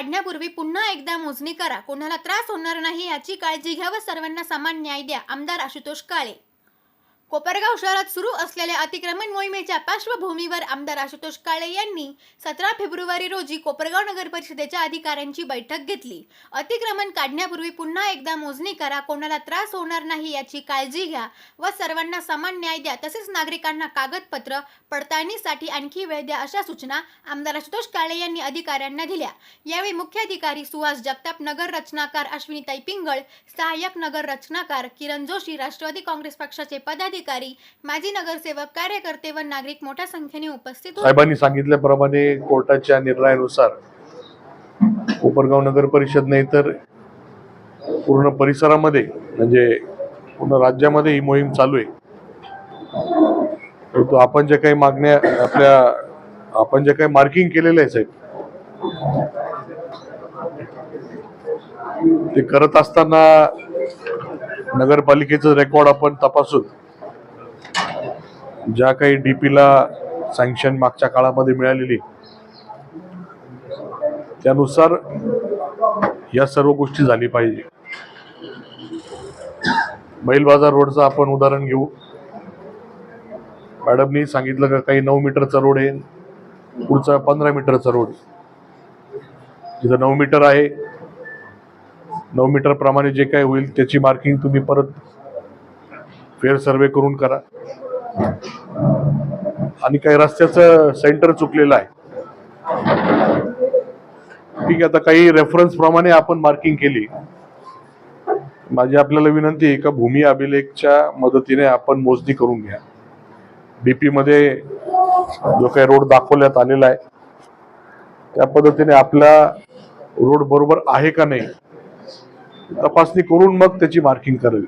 काढण्यापूर्वी पुन्हा एकदा मोजणी करा. कोणाला त्रास होणार नाही याची काळजी घ्या व सर्वांना समान न्याय द्या. आमदार आशुतोष काळे. कोपरगाव शहरात सुरू असलेल्या अतिक्रमण मोहिमेच्या पार्श्वभूमीवर आमदार आशुतोष काळे यांनी सतरा फेब्रुवारी रोजी कोपरगाव नगर परिषदेच्या अधिकाऱ्यांची बैठक घेतली. अतिक्रमण काढण्यापूर्वी पुन्हा एकदा मोजणी करा कोणाला त्रास होणार नाही याची काळजी घ्या व सर्वांना समान न्याय द्या तसेच नागरिकांना कागदपत्र पडताळणीसाठी आणखी वेळ द्या अशा सूचना आमदार आशुतोष काळे यांनी अधिकाऱ्यांना दिल्या. यावेळी मुख्याधिकारी सुहास जगताप नगर रचनाकार अश्विनीताई पिंगळ सहाय्यक नगर रचनाकार किरण जोशी राष्ट्रवादी काँग्रेस पक्षाचे पदाधिकारी माजी नगरसेवक कार्यकर्ते व नागरिक मोठ्या संख्येने उपस्थित होते. साहेबांनी सांगितल्याप्रमाणे कोर्टाच्या निर्णयानुसार कोपरगाव नगर परिषद नाही तर पूर्ण परिसरामध्ये म्हणजे पूर्ण राज्यामध्ये ही मोहीम चालू आहे. परंतु आपण ज्या काही मागण्या आपल्या आपण जे काही मार्किंग केलेलं आहे साहेब ते करत असताना नगरपालिकेचं रेकॉर्ड आपण तपासून ज्या काही डी पीला सँक्शन मागच्या काळामध्ये मिळालेली त्यानुसार या सर्व गोष्टी झाली पाहिजे. बैल बाजार रोडचं आपण उदाहरण घेऊ. मॅडमनी सांगितलं का काही नऊ मीटरचा रोड आहे पुढचा पंधरा मीटरचा रोड जिथं नऊ मीटर आहे नऊ मीटर प्रमाणे जे काही होईल त्याची मार्किंग तुम्ही परत फेअर सर्वे करून करा. आणि काही रस्त्याचं सेंटर चुकलेलं आहे. ठीक आहे आता काही रेफरन्स प्रमाणे आपण मार्किंग केली. माझी आपल्याला विनंती आहे का भूमी अभिलेखच्या मदतीने आपण मोजणी करून घ्या. डीपी मध्ये जो काही रोड दाखवण्यात आलेला आहे त्या पद्धतीने आपला रोड बरोबर आहे का नाही तपासणी करून मग त्याची मार्किंग करावी.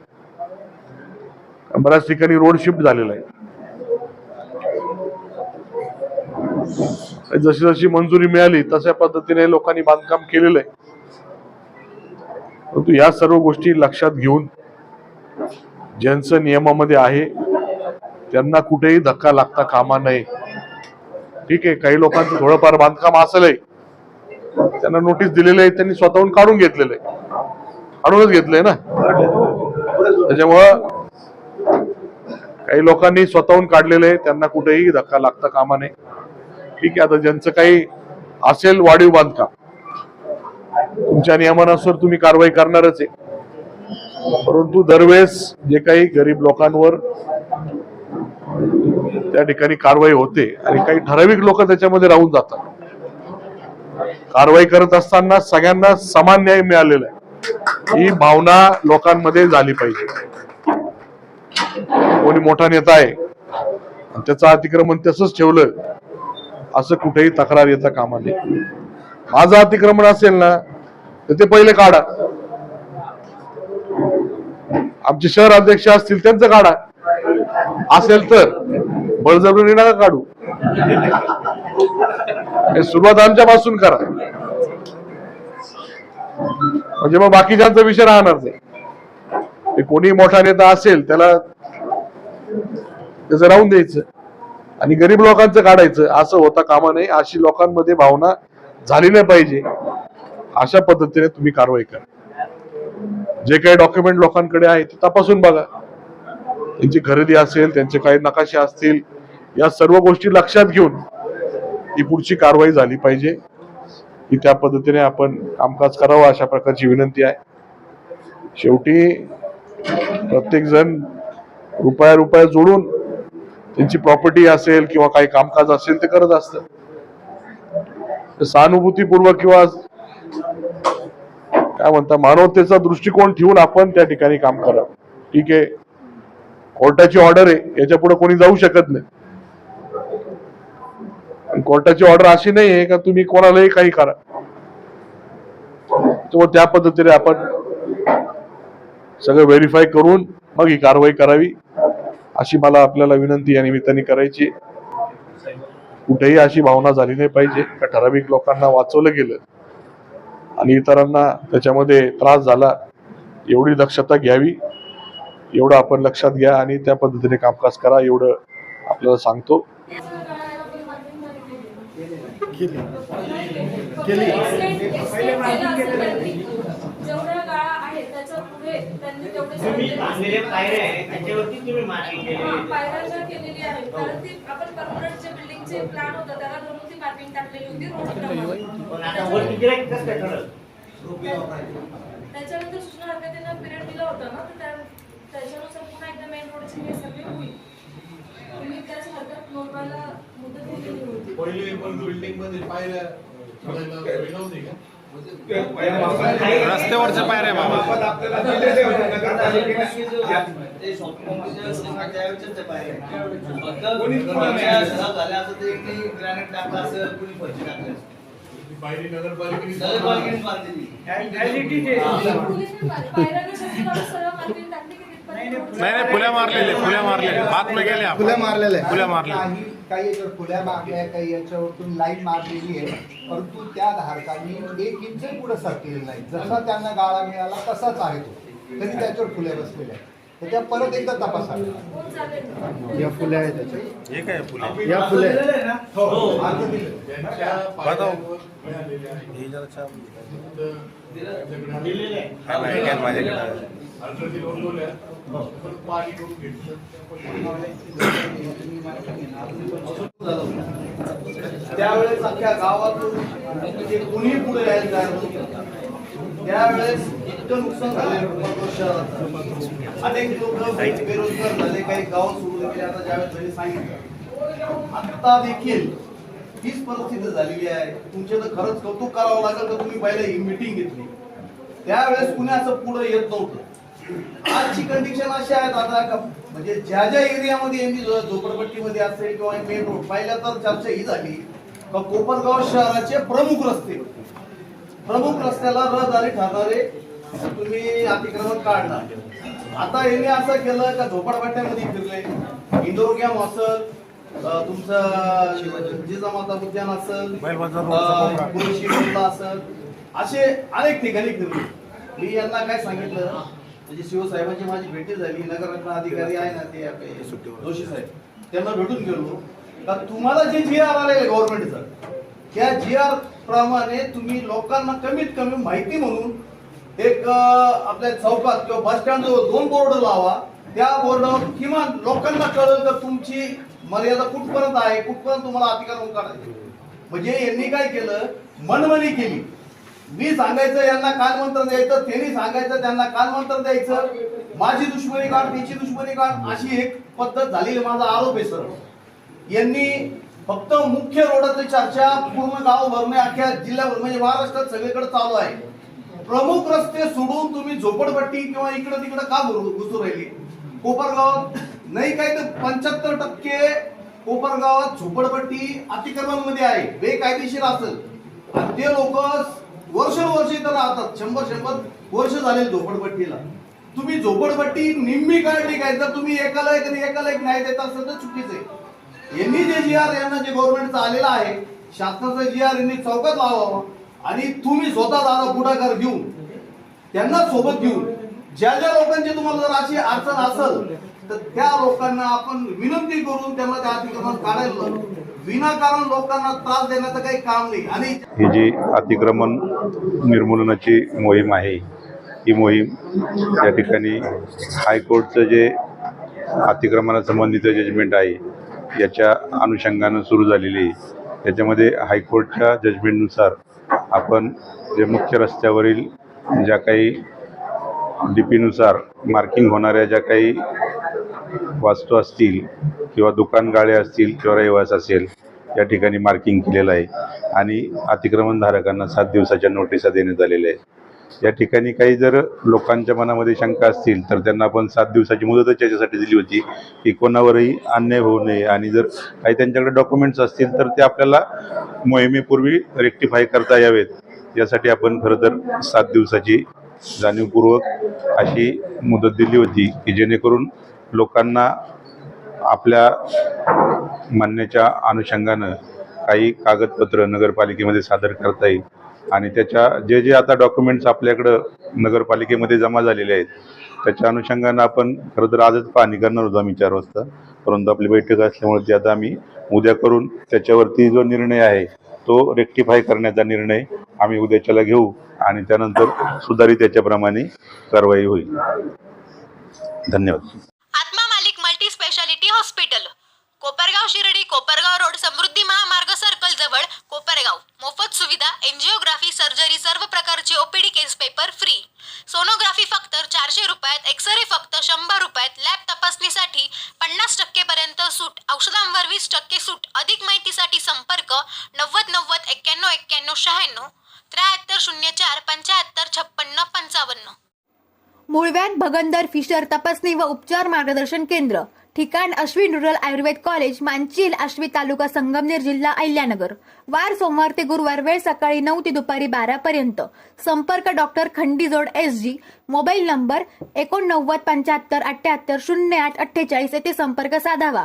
बऱ्याच ठिकाणी रोड शिफ्ट झालेला आहे. जशी जशी मंजुरी मिळाली तशा पद्धतीने लोकांनी बांधकाम केलेलं आहे. परंतु या सर्व गोष्टी लक्षात घेऊन ज्यांचं नियमामध्ये आहे त्यांना कुठेही धक्का लागता कामा नये. ठीक आहे काही लोकांचं थोडंफार बांधकाम असलंय त्यांना नोटीस दिलेलं आहे त्यांनी स्वतःहून काढून घेतलेलं आहे. काढूनच घेतलंय ना? त्याच्यामुळं काही लोकांनी स्वतःहून काढलेले आहे. त्यांना कुठेही धक्का लागता कामा नये. ठीक आहे आता ज्यांचं काही असेल वाढीव बांधकाम तुमच्या नियमानुसार तुम्ही कारवाई करणारच आहे. परंतु दरवेळेस जे काही गरीब लोकांवर त्या ठिकाणी कारवाई होते आणि काही ठराविक लोक त्याच्यामध्ये राहून जातात. कारवाई करत असताना सगळ्यांना समान न्याय मिळालेला आहे. ही भावना लोकांमध्ये झाली पाहिजे. कोणी मोठा नेता आहे. आणि त्याचं अतिक्रमण तसंच ठेवलं असं कुठेही तक्रार येता कामा नये. माझं अतिक्रमण असेल ना तर ते पहिले काढा. आमचे शहर अध्यक्ष असतील त्यांचं काढा. असेल तर बळजबरी नका काढू. हे सुरुवात आमच्यापासून करा. म्हणजे मग बाकीच्यांचा विषय राहणार नाही. कोणी मोठा नेता असेल त्याला त्याचं राहून द्यायचं. आणि गरीब लोकांचं काढायचं. असं होता कामा नये. अशी लोकांमध्ये भावना झाली नाही पाहिजे. अशा पद्धतीने तुम्ही कारवाई करा. जे काही डॉक्युमेंट लोकांकडे आहे ते तपासून बघा. त्यांची खरेदी असेल त्यांचे काही नकाशे असतील या सर्व गोष्टी लक्षात घेऊन ही पुढची कारवाई झाली पाहिजे. की त्या पद्धतीने आपण कामकाज करावं अशा प्रकारची विनंती आहे. शेवटी प्रत्येक जण रुपया रुपया जोडून त्यांची प्रॉपर्टी असेल किंवा काही कामकाज असेल ते करत असत. सहानुभूतीपूर्वक किंवा काय म्हणता मानवतेचा दृष्टिकोन ठेवून आपण त्या ठिकाणी काम करावं. ठीक आहे? कोर्टाची ऑर्डर आहे याच्यापुढे कोणी जाऊ शकत नाही. कोर्टाची ऑर्डर अशी नाही आहे का तुम्ही कोणालाही काही करा. तो त्या पद्धतीने आपण सगळं व्हेरीफाय करून मग ही कारवाई करावी. अशी मला आपल्याला विनंती या निमित्ताने करायची कुठेही अशी भावना झाली नाही पाहिजे. का ठराविक लोकांना वाचवलं गेलं आणि इतरांना त्याच्यामध्ये त्रास झाला एवढी दक्षता घ्यावी एवढं आपण लक्षात घ्या आणि त्या पद्धतीने कामकाज करा एवढं आपल्याला सांगतो. केली. जेवढ्या गाळा आहेत त्याच्या पुढे त्यांनी तेवढे तुम्ही सगळे पायऱ्या त्याच्यावरती तुम्ही मार्किंग हा, केलेली आहे. पायऱ्या ज्या केलेली आहेत कारण ती आपण परमनंट जे बिल्डिंगचे प्लॅन होता त्याला धरून ती मार्किंग टाकलेली होती रोडप्रमाणे. पण आता वरती गिराईक कसं काय ठरलं? त्याच्यानंतर सूचना हरकतींना पिरियड दिला होता ना तर त्या- त्याच्यानुसार पुन्हा एकदा मेन रोडची हे सर्वे होईल. तुम्ही त्याच हरकत नोंदवायला मुदत दिलेली होती. पहिली पण बिल्डिंगमध्ये वेळ नव्हती का? रस्त्यावरच्या पायऱ्या बाबा. नगरपालिकेने. नाही. नाही फुल्या मारलेले फुल्या मारलेले हात में गेले आपण. फुल्या मारलेल्या. फुल्या मारल्या काही काही याच्यावर फुल्या मारल्या काही याच्यावरतून लाईन मारलेली आहे परंतु त्या धारकांनी एक इंच पुढे सरकलेलं नाही जसा त्यांना गाळा मिळाला तसाच आहे तो तरी त्याच्यावर फुल्या बसलेल्या आहेत तर त्या परत एकदा तपासा या फुल्या आहेत त्याच्यात हे काय फुल्या या फुल्या आहेत. हो दिले. हे जरा छान. हा, नाही, काय माझ्याकडे आहे. अडचणी नोंदवल्या परत पाणी करून घेतलं. त्यावेळेस अख्ख्या गावातून म्हणजे कुणी पुढे यायला तयार. त्यावेळेस इतकं नुकसान झालं. अनेक लोक बेरोजगार झाले काही गाव सोडून गेले. आता ज्यावेळेस त्यांनी सांगितलं आता देखील हीच परिस्थिती झालेली आहे. तुमचे तर खरंच कौतुक करावं लागेल तर तुम्ही पहिले ही मिटिंग घेतली. त्यावेळेस कुणी असं पुढे येत नव्हतं. आजची कंडिशन अशी आहेत आता का म्हणजे ज्या ज्या एरियामध्ये झो- झोपडपट्टीमध्ये असेल किंवा मेन रोड पाहिल्या तर चर्चा ही झाली का कोपरगाव शहराचे प्रमुख रस्ते. प्रमुख रस्त्याला रहदारी ठरणारे तुम्ही अतिक्रमण काढणार. आता यांनी असं केलं का झोपडपट्ट्यामध्ये फिरले. इंडोर गॅम असल तुमचं जिजामाता उद्यान असल असल. असे अनेक ठिकाणी फिरले. मी यांना काय सांगितलं? म्हणजे शिवसाहेबांची माझी भेटी झाली नगररत्न अधिकारी आहे ना ते आपले जोशी साहेब त्यांना भेटून गेलो. का तुम्हाला जे जी आर आलेलं गव्हर्नमेंटचं त्या जी आर प्रमाणे तुम्ही लोकांना कमीत कमी माहिती म्हणून एक आपल्या चौकात किंवा बस स्टँड जवळ दोन बोर्ड लावा. त्या बोर्डावर किमान लोकांना कळेल तर तुमची मर्यादा कुठपर्यंत आहे कुठपर्यंत तुम्हाला अतिक्रमण करायचं म्हणजे यांनी काय केलं? मनमानी केली. मी सांगायचं यांना कालमंत्र द्यायचं त्यांनी सांगायचं त्यांना कालमंत्र द्यायचं. माझी दुश्मनी काढ त्याची दुश्मनी काढ अशी एक पद्धत झालेली माझा आरोप आहे सर. यांनी फक्त मुख्य रोडाची चर्चा पूर्ण गाव भरणे अख्ख्या जिल्ह्याभर म्हणजे महाराष्ट्रात सगळीकडे चालू आहे. प्रमुख रस्ते सोडून तुम्ही झोपडपट्टी किंवा इकडे तिकडे का घुसू राहिली? कोपरगावात नाही काय तर पंच्याहत्तर टक्के कोपरगावात झोपडपट्टी अतिक्रमांमध्ये आहे बेकायदेशीर असेल. आणि ते लोक वर्षानुवर्ष इथं राहतात. शंभर शंभर वर्ष झाले झोपडपट्टीला. तुम्ही झोपडपट्टी निम्मी काढली काय? तर तुम्ही एकाला एक आणि एकाला एक न्याय देत असेल तर चुकीचं आहे. यांनी जे जी आर यांना जे गव्हर्नमेंटचं आलेलं आहे शासनाचा जी आर यांनी चौकात लावावा आणि तुम्ही स्वतः दादा पुढाकार घेऊन त्यांना सोबत घेऊन ज्या ज्या लोकांची तुम्हाला जर अशी अडचण असेल तर त्या लोकांना आपण विनंती करून त्यांना त्या अतिक्रमण काढायला विनाकारण लोकांना त्रास देण्याचं काही काम नाही. आणि ही जी अतिक्रमण निर्मूलनाची मोहीम आहे ही मोहीम या ठिकाणी हायकोर्टचं जे अतिक्रमणासंबंधीचं जजमेंट आहे याच्या अनुषंगानं सुरू झालेली आहे. त्याच्यामध्ये हायकोर्टच्या जजमेंटनुसार आपण जे मुख्य रस्त्यावरील ज्या काही डी पीनुसार मार्किंग होणाऱ्या ज्या काही वास्तू असतील किंवा दुकानगाळे असतील किंवा रहिवास असेल या ठिकाणी मार्किंग केलेलं आहे. आणि अतिक्रमणधारकांना सात दिवसाच्या नोटिसा देण्यात आलेल्या आहेत या ठिकाणी काही जर लोकांच्या मनामध्ये शंका असतील तर त्यांना आपण सात दिवसाची मुदतच याच्यासाठी दिली होती की कोणावरही अन्याय होऊ नये. आणि जर काही त्यांच्याकडे डॉक्युमेंट्स असतील तर ते आपल्याला मोहिमेपूर्वी रेक्टिफाय करता यावेत. यासाठी आपण खरं तर सात दिवसाची जाणीवपूर्वक अशी मुदत दिली होती की जेणेकरून लोकांना आपल्या म्हणण्याच्या अनुषंगानं काही कागदपत्र नगरपालिकेमध्ये सादर करता येईल. आणि त्याच्या जे जे आता डॉक्युमेंट्स आपल्याकडं नगरपालिकेमध्ये जमा झालेले आहेत त्याच्या अनुषंगानं आपण खरं तर आजच पाहणी करणार होतो आम्ही चार वाजता. परंतु आपली बैठक असल्यामुळे ती आता आम्ही उद्या करून त्याच्यावरती जो निर्णय आहे तो रेक्टिफाय करण्याचा निर्णय आम्ही उद्याच्याला घेऊ आणि त्यानंतर सुधारित त्याच्याप्रमाणे कारवाई होईल. धन्यवाद. कोपरगाव शिर्डी कोपरगाव रोड समृद्धी महामार्ग सर्कल जवळ कोपरगाव. मोफत सुविधा एन्जिओग्राफी सर्जरी सर्व प्रकारचे OPD case paper free sonography फक्त चारशे रुपयात एक्सरे फक्त शंभर रुपयात. लॅब तपासणीसाठी पन्नास टक्के पर्यंत सूट औषधांवर वीस टक्के सूट. अधिक माहितीसाठी संपर्क नव्वद नव्वद एक्क्याण्णव एक्क्याण्णव शहाण्णव त्र्याहत्तर शून्य चार पंच्याहत्तर छप्पन्न पंचावन्न. मुळव्यात भगंदर फिशर तपासणी व उपचार मार्गदर्शन केंद्र. ठिकाण अश्विन रुरल आयुर्वेद कॉलेज मांचील आश्वी तालुका संगमनेर जिल्हा अहिल्यानगर. वार सोमवार ते गुरुवार वेळ सकाळी नऊ ते दुपारी बारा पर्यंत. संपर्क doctor Khandijod S G mobile number एकोणनव्वद पंच्याहत्तर अठ्ठ्याहत्तर शून्य आठ अठ्ठेचाळीस येथे संपर्क साधावा.